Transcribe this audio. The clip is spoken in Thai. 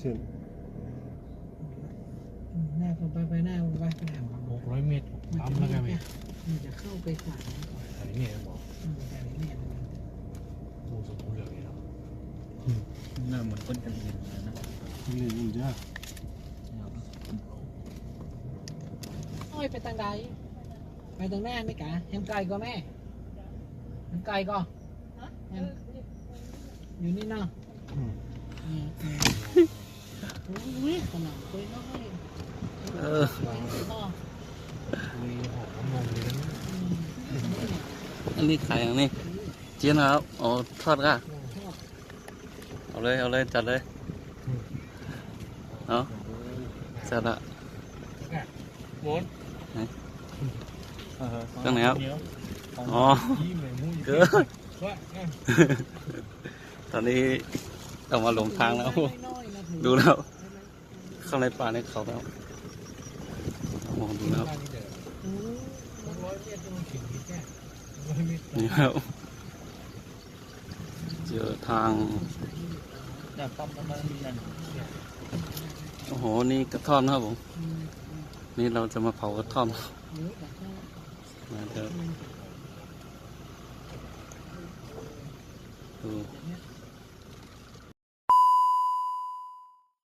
เส้นหน้าผมไปไปหน้าผมไปไปหน้าผมหกร้อยเมตรปั๊มแล้วกันไหมมันจะเข้าไปขวางอันนี้เนี่ยบอกอืมแต่นี่เนี่ยโอ้สมบูรณ์เลยเนาะหน้าเหมือนคนกันเองเลยนะนี่อยู่ยากโอ้ยไปทางใดไปทางหน้าไหม่กะแฮมไก่ก็แม่แฮมไก่ก็แฮมอยู่นี่เนาะ อืมอืมอืมโอ้ยขนาดคุยน้อยเออคุยน้อยคุยหกชั่วโมงเลยนะอืมอันนี้ขายอย่างนี้เจียนนะครับอ๋อทอดก่ะเอาเลย เอาเลย จัดเลยเอาจัดละหมดตรงไหนครับ อ๋อยี่เหมือนมุ้ยเกินว่าตอนนี้ เรามาหลงทางแล้วน้อยๆนะถือดูแล้วเข้าในป่าในเขาแล้วมองดูแล้วบ้านนี่เด้ออืมหกร้อยเมตรต้องถึงนี่แค่ร้อยเมตรนี่ครับเจอทางแต่ปั๊มน้ำมันมีนั่นโอ้โห นี่กระท่อมนะครับผมอืมนี่เราจะมาเผากระท่อมเยอะแต่ก็มาเถอะดูเนี่ย